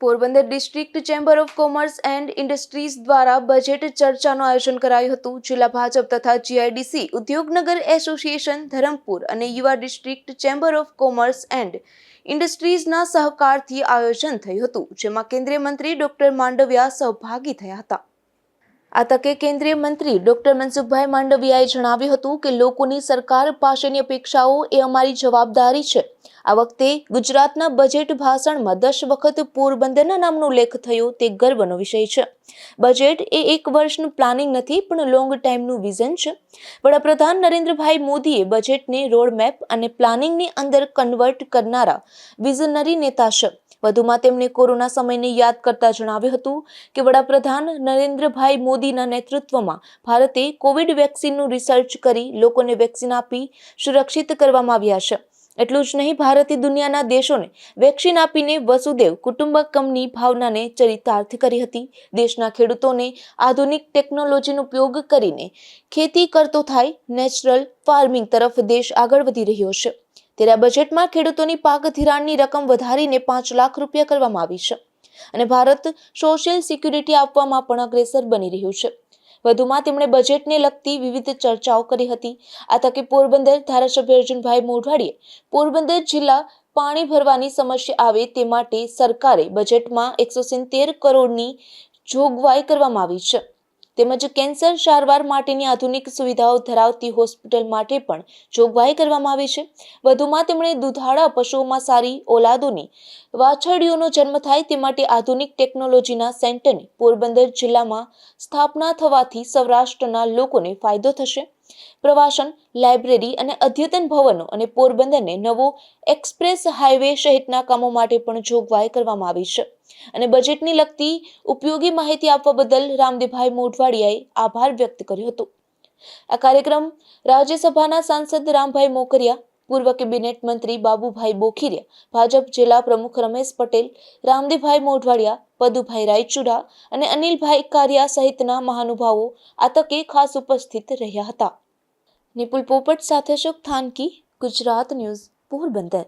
Porbandar district chamber of commerce and industries દ્વારા budget ચર્ચાનું આયોજન કરાયું હતું. જિલ્લા ભાજપ તથા જીઆઈડીસી, ઉદ્યોગનગર એસોસિએશન, ધરમપુર અને યુવા district chamber of commerce and ઇન્ડસ્ટ્રીઝના સહકારથી આયોજન થયું હતું, જેમાં કેન્દ્રીય મંત્રી ડોક્ટર માંડવિયા સહભાગી થયા હતા. આ તકે કેન્દ્રીય મંત્રી ડોક્ટર મનસુખભાઈ માંડવિયાએ જણાવ્યું હતું કે લોકોની સરકાર પાસેની અપેક્ષાઓ એ અમારી જવાબદારી છે. આ વખતે ગુજરાતના બજેટ ભાષણમાં દસ વખત પોરબંદરના નામનો ઉલ્લેખ થયો તે ગર્વનો વિષય છે. બજેટ એ એક વર્ષનું પ્લાનિંગ નથી, પણ લોંગ ટાઈમનું વિઝન છે. વડાપ્રધાન નરેન્દ્રભાઈ મોદીએ બજેટને રોડમેપ અને પ્લાનિંગની અંદર કન્વર્ટ કરનારા વિઝનરી નેતા છે. વધુમાં તેમણે કોરોના સમયને યાદ કરતા જણાવ્યું હતું કે વડાપ્રધાન નરેન્દ્રભાઈ મોદીના નેતૃત્વમાં ભારતે કોવિડ વેક્સિનનું રિસર્ચ કરી લોકોને વેક્સિન આપી સુરક્ષિત કરવામાં આવ્યા છે. એટલું જ નહીં ભારતે દુનિયાના દેશોને વેક્સિન આપીને વસુદેવ કુટુંબકમની ભાવનાને ચરિતાર્થ કરી હતી. દેશના ખેડૂતોને આધુનિક ટેકનોલોજીનો ઉપયોગ કરીને ખેતી કરતો થાય નેચરલ ફાર્મિંગ તરફ દેશ આગળ વધી રહ્યો છે. ત્યારે બજેટમાં ખેડૂતોની પાક ધિરાણની રકમ વધારીને પાંચ લાખ રૂપિયા કરવામાં આવી છે. અને ભારત સોશિયલ સિક્યુરિટી આપવામાં પણ અગ્રેસર બની રહ્યું છે. વધુમાં તેમણે બજેટને લગતી વિવિધ ચર્ચાઓ કરી હતી. આ તકે પોરબંદર ધારાસભ્ય અર્જુનભાઈ મોઢવાડીએ પોરબંદર જિલ્લા પાણી ભરવાની સમસ્યા આવે તે માટે સરકારે બજેટમાં એકસો સિત્તેર કરોડની જોગવાઈ કરવામાં આવી છે. તેમજ કેન્સર સારવાર માટેની આધુનિક સુવિધાઓ ધરાવતી હોસ્પિટલ માટે પણ જોગવાઈ કરવામાં આવી છે. વધુમાં તેમણે દુધાળા પશુઓમાં સારી ઓલાદોની વાછરડીઓનો જન્મ થાય તે માટે આધુનિક ટેકનોલોજીના સેન્ટરની પોરબંદર જિલ્લામાં સ્થાપના થવાથી સૌરાષ્ટ્રના લોકોને ફાયદો થશે. પ્રવાસન, લાઇબ્રેરી અને અદ્યતન ભવનો અને પોરબંદરને નવો એક્સપ્રેસ હાઈવે સહિતના કામો માટે પણ જોગવાઈ કરવામાં આવી છે. અને બજેટની લગતી ઉપયોગી માહિતી આપવા બદલ રામદેભાઈ મોઢવાડિયાએ આભાર વ્યક્ત કર્યો હતો. આ કાર્યક્રમ રાજ્યસભાના સાંસદ રામભાઈ મોકરિયા પૂર્વ કેબિનેટ મંત્રી બાબુભાઈ બોખીરિયા, ભાજપ જિલ્લા પ્રમુખ રમેશ પટેલ, રામદેવભાઈ મોઢવાડિયા, પદુભાઈ રાયચુડા અને અનિલભાઈ કારિયા સહિતના મહાનુભાવો આ તકે ખાસ ઉપસ્થિત રહ્યા હતા. નિપુલ પોપટ સાથે અશોક થાનકી, ગુજરાત ન્યૂઝ, પોરબંદર.